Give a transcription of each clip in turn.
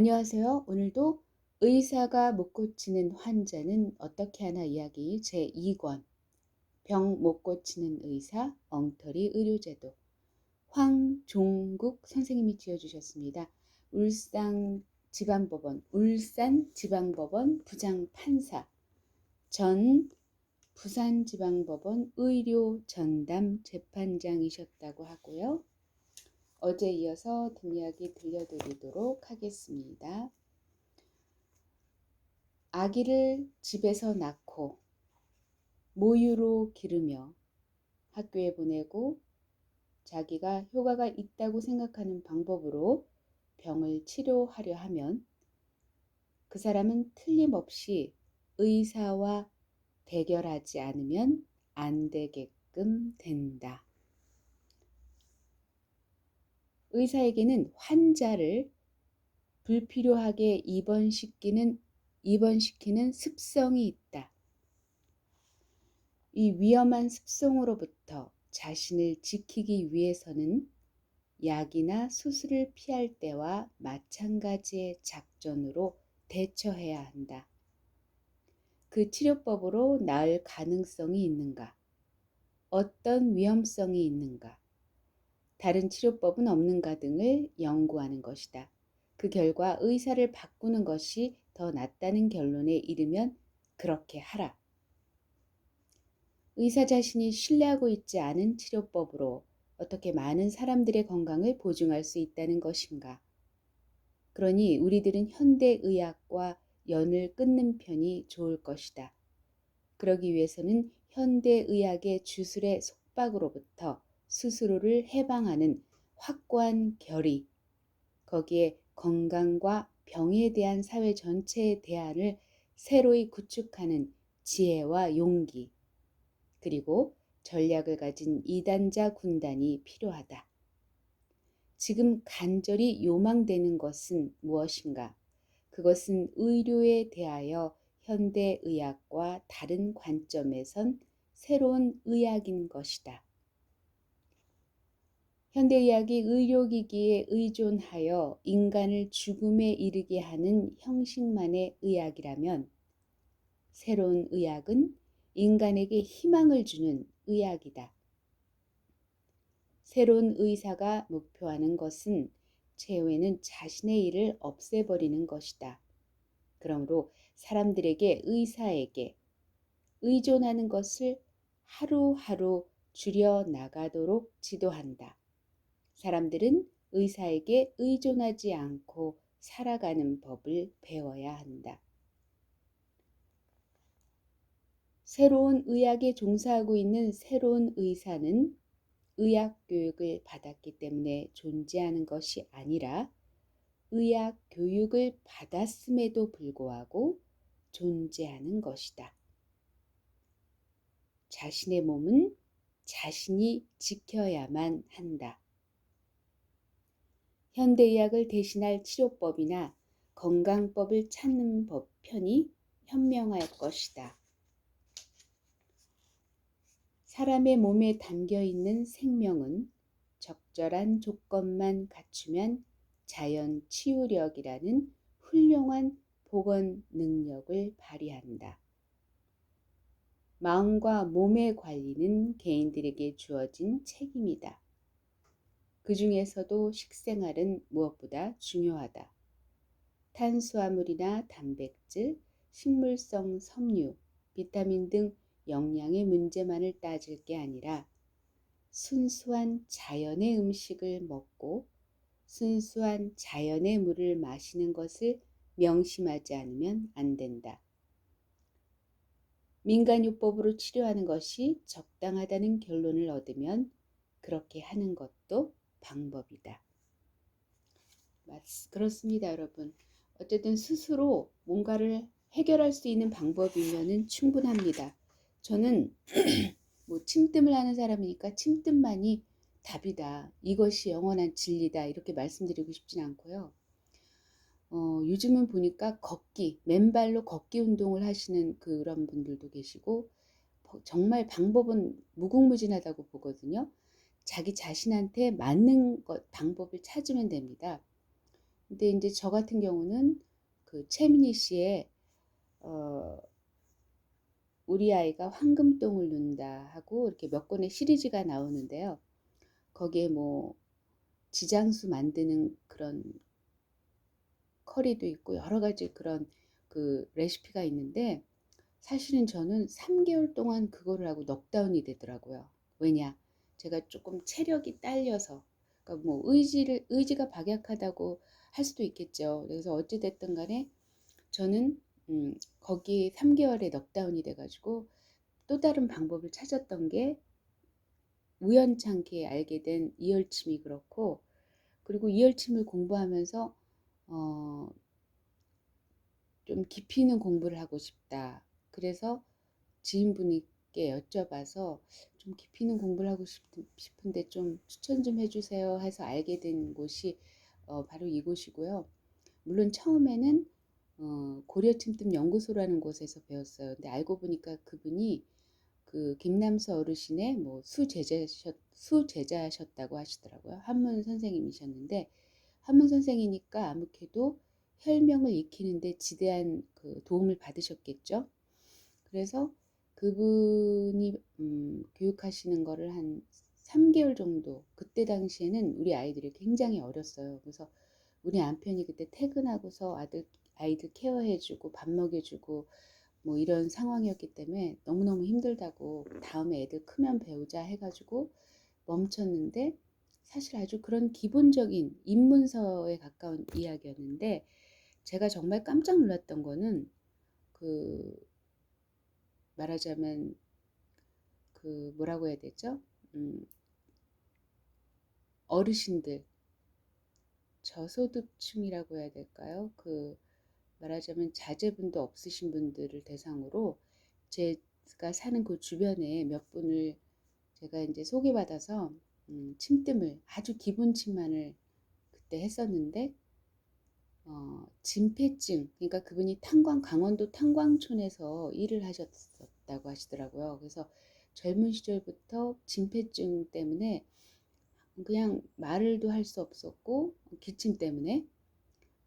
안녕하세요. 오늘도 의사가 못 고치는 환자는 어떻게 하나 이야기 제2권 병 못 고치는 의사 엉터리 의료제도 황종국 선생님이 지어주셨습니다. 울산 지방법원 울산 지방법원 부장 판사 전 부산지방법원 의료 전담 재판장이셨다고 하고요. 어제 이어서 뒷이야기 들려드리도록 하겠습니다. 아기를 집에서 낳고 모유로 기르며 학교에 보내고 자기가 효과가 있다고 생각하는 방법으로 병을 치료하려 하면 그 사람은 틀림없이 의사와 대결하지 않으면 안 되게끔 된다. 의사에게는 환자를 불필요하게 입원시키는 입원시키는 습성이 있다. 이 위험한 습성으로부터 자신을 지키기 위해서는 약이나 수술을 피할 때와 마찬가지의 작전으로 대처해야 한다. 그 치료법으로 나을 가능성이 있는가? 어떤 위험성이 있는가? 다른 치료법은 없는가 등을 연구하는 것이다. 그 결과 의사를 바꾸는 것이 더 낫다는 결론에 이르면 그렇게 하라. 의사 자신이 신뢰하고 있지 않은 치료법으로 어떻게 많은 사람들의 건강을 보증할 수 있다는 것인가? 그러니 우리들은 현대의학과 연을 끊는 편이 좋을 것이다. 그러기 위해서는 현대의학의 주술의 속박으로부터 스스로를 해방하는 확고한 결의, 거기에 건강과 병에 대한 사회 전체의 대안을 새로이 구축하는 지혜와 용기, 그리고 전략을 가진 이단자 군단이 필요하다. 지금 간절히 요망되는 것은 무엇인가? 그것은 의료에 대하여 현대의학과 다른 관점에선 새로운 의학인 것이다. 현대의학이 의료기기에 의존하여 인간을 죽음에 이르게 하는 형식만의 의학이라면 새로운 의학은 인간에게 희망을 주는 의학이다. 새로운 의사가 목표하는 것은 최후에는 자신의 일을 없애버리는 것이다. 그러므로 사람들에게 의사에게 의존하는 것을 하루하루 줄여 나가도록 지도한다. 사람들은 의사에게 의존하지 않고 살아가는 법을 배워야 한다. 새로운 의학에 종사하고 있는 새로운 의사는 의학 교육을 받았기 때문에 존재하는 것이 아니라 의학 교육을 받았음에도 불구하고 존재하는 것이다. 자신의 몸은 자신이 지켜야만 한다. 현대의학을 대신할 치료법이나 건강법을 찾는 법 편이 현명할 것이다. 사람의 몸에 담겨 있는 생명은 적절한 조건만 갖추면 자연 치유력이라는 훌륭한 복원 능력을 발휘한다. 마음과 몸의 관리는 개인들에게 주어진 책임이다. 그 중에서도 식생활은 무엇보다 중요하다. 탄수화물이나 단백질, 식물성 섬유, 비타민 등 영양의 문제만을 따질 게 아니라 순수한 자연의 음식을 먹고 순수한 자연의 물을 마시는 것을 명심하지 않으면 안 된다. 민간요법으로 치료하는 것이 적당하다는 결론을 얻으면 그렇게 하는 것도 방법이다. 맞, 그렇습니다, 여러분. 어쨌든 스스로 뭔가를 해결할 수 있는 방법이면 충분합니다. 저는 뭐 침뜸을 하는 사람이니까 침뜸만이 답이다. 이것이 영원한 진리다. 이렇게 말씀드리고 싶진 않고요. 어, 요즘은 보니까 걷기, 맨발로 걷기 운동을 하시는 그런 분들도 계시고, 정말 방법은 무궁무진하다고 보거든요. 자기 자신한테 맞는 것, 방법을 찾으면 됩니다. 근데 이제 저 같은 경우는 그 최민희 씨의 어, 우리 아이가 황금똥을 눈다 하고 이렇게 몇 권의 시리즈가 나오는데요. 거기에 뭐 지장수 만드는 그런 커리도 있고 여러 가지 그런 그 레시피가 있는데 사실은 저는 3개월 동안 그거를 하고 넉다운이 되더라고요. 왜냐? 제가 조금 체력이 딸려서 그러니까 뭐 의지를 의지가 박약하다고 할 수도 있겠죠. 그래서 어찌 됐든 간에 저는 음, 거기 3개월에 넉다운이 돼가지고 또 다른 방법을 찾았던 게 우연찮게 알게 된 이열침이 그렇고 그리고 이열침을 공부하면서 어, 좀 깊이 있는 공부를 하고 싶다. 그래서 지인분 께 여쭤봐서 좀 깊이 있는 공부를 하고 싶은데 좀 추천 좀 해주세요 해서 알게 된 곳이 어, 바로 이곳이고요. 물론 처음에는 어, 고려침뜸 연구소라는 곳에서 배웠어요. 근데 알고 보니까 그분이 그 김남수 어르신의 뭐 수제자셨 수제자셨다고 하시더라고요. 한문 선생님이셨는데 한문 선생이니까 아무래도 혈명을 익히는데 지대한 그 도움을 받으셨겠죠. 그래서 그분이 음, 교육하시는 거를 한 3개월 정도 그때 당시에는 우리 아이들이 굉장히 어렸어요. 그래서 우리 남편이 그때 퇴근하고서 아들 아이들 케어해주고 밥 먹여주고 뭐 이런 상황이었기 때문에 너무너무 힘들다고 다음에 애들 크면 배우자 해가지고 멈췄는데 사실 아주 그런 기본적인 입문서에 가까운 이야기였는데 제가 정말 깜짝 놀랐던 거는 그 말하자면 그 뭐라고 해야 되죠? 음, 어르신들 저소득층이라고 해야 될까요? 그 말하자면 자제분도 없으신 분들을 대상으로 제가 사는 그 주변에 몇 분을 제가 이제 소개받아서 음, 침뜸을 아주 기본 침만을 그때 했었는데 어, 진폐증 그러니까 그분이 탄광 강원도 탄광촌에서 일을 하셨었 다고 하시더라고요. 그래서 젊은 시절부터 진폐증 때문에 그냥 말을도 할 수 없었고 기침 때문에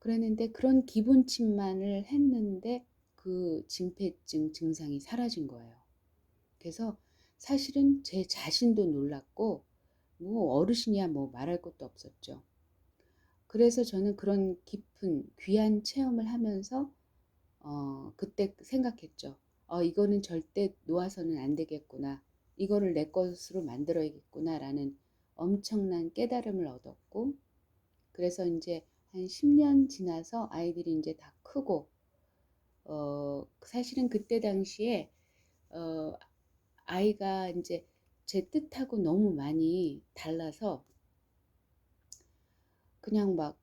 그랬는데 그런 기본 침만을 했는데 그 진폐증 증상이 사라진 거예요. 그래서 사실은 제 자신도 놀랐고 뭐 어르신이야 뭐 말할 것도 없었죠. 그래서 저는 그런 깊은 귀한 체험을 하면서 어, 그때 생각했죠. 어, 이거는 절대 놓아서는 안 되겠구나. 이거를 내 것으로 만들어야겠구나라는 엄청난 깨달음을 얻었고 그래서 이제 한 10년 지나서 아이들이 이제 다 크고 어 사실은 그때 당시에 어 아이가 이제 제 뜻하고 너무 많이 달라서 그냥 막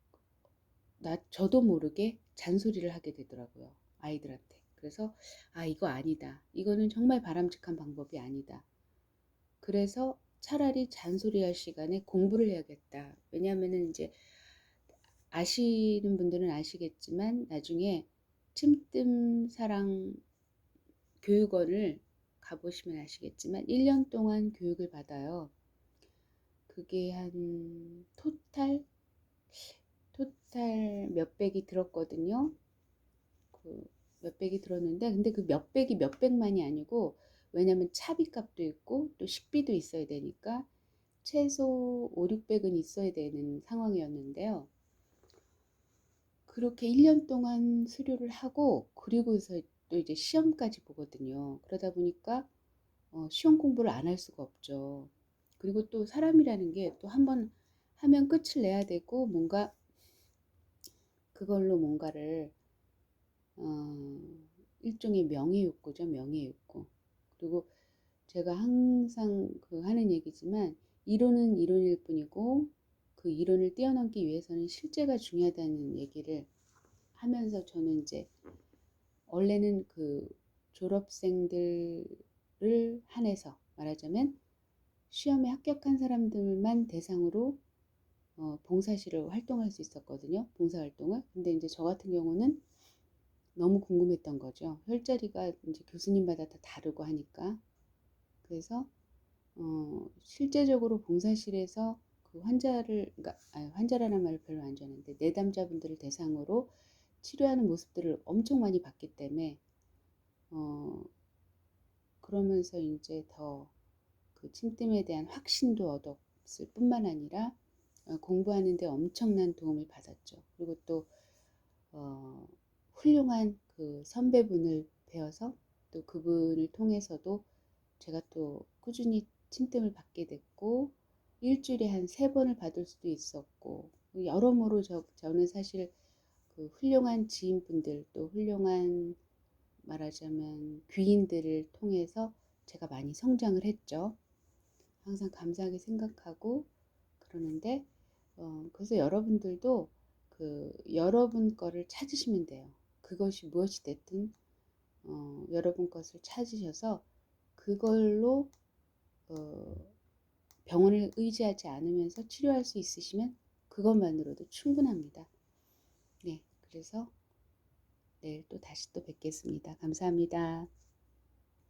나 저도 모르게 잔소리를 하게 되더라고요. 아이들한테. 그래서 아 이거 아니다. 이거는 정말 바람직한 방법이 아니다. 그래서 차라리 잔소리할 시간에 공부를 해야겠다. 왜냐하면은 이제 아시는 분들은 아시겠지만 나중에 찜뜸 사랑 교육원을 가보시면 아시겠지만 1년 동안 교육을 받아요. 그게 한 토탈 토탈 몇백이 들었거든요. 그 몇 백이 들었는데 근데 그 몇 백이 몇 백만이 아니고 왜냐면 차비값도 있고 또 식비도 있어야 되니까 최소 5, 600은 있어야 되는 상황이었는데요. 그렇게 1년 동안 수료를 하고 그리고서 또 이제 시험까지 보거든요. 그러다 보니까 어, 시험 공부를 안 할 수가 없죠. 그리고 또 사람이라는 게 또 한 번 하면 끝을 내야 되고 뭔가 그걸로 뭔가를 어, 일종의 명예욕구죠. 명예욕구. 그리고 제가 항상 그 하는 얘기지만 이론은 이론일 뿐이고 그 이론을 뛰어넘기 위해서는 실제가 중요하다는 얘기를 하면서 저는 이제 원래는 그 졸업생들을 한해서 말하자면 시험에 합격한 사람들만 대상으로 어, 봉사실을 활동할 수 있었거든요. 봉사활동을. 근데 이제 저 같은 경우는 너무 궁금했던 거죠. 혈자리가 이제 교수님마다 다 다르고 하니까. 그래서 어, 실제적으로 봉사실에서 그 환자를 아니, 환자라는 말을 별로 안 좋아하는데 내담자분들을 대상으로 치료하는 모습들을 엄청 많이 봤기 때문에 어 그러면서 이제 더 그 침뜸에 대한 확신도 얻었을 뿐만 아니라 어, 공부하는 데 엄청난 도움을 받았죠. 그리고 또 어, 훌륭한 그 선배분을 배워서 또 그분을 통해서도 제가 또 꾸준히 침뜸을 받게 됐고 일주일에 한 세 번을 받을 수도 있었고 여러모로 저, 저는 사실 그 훌륭한 지인분들 또 훌륭한 말하자면 귀인들을 통해서 제가 많이 성장을 했죠. 항상 감사하게 생각하고 그러는데 어, 그래서 여러분들도 그 여러분 거를 찾으시면 돼요. 그것이 무엇이 됐든 어, 여러분 것을 찾으셔서 그걸로 어, 병원을 의지하지 않으면서 치료할 수 있으시면 그것만으로도 충분합니다. 네, 그래서 내일 또 다시 또 뵙겠습니다. 감사합니다.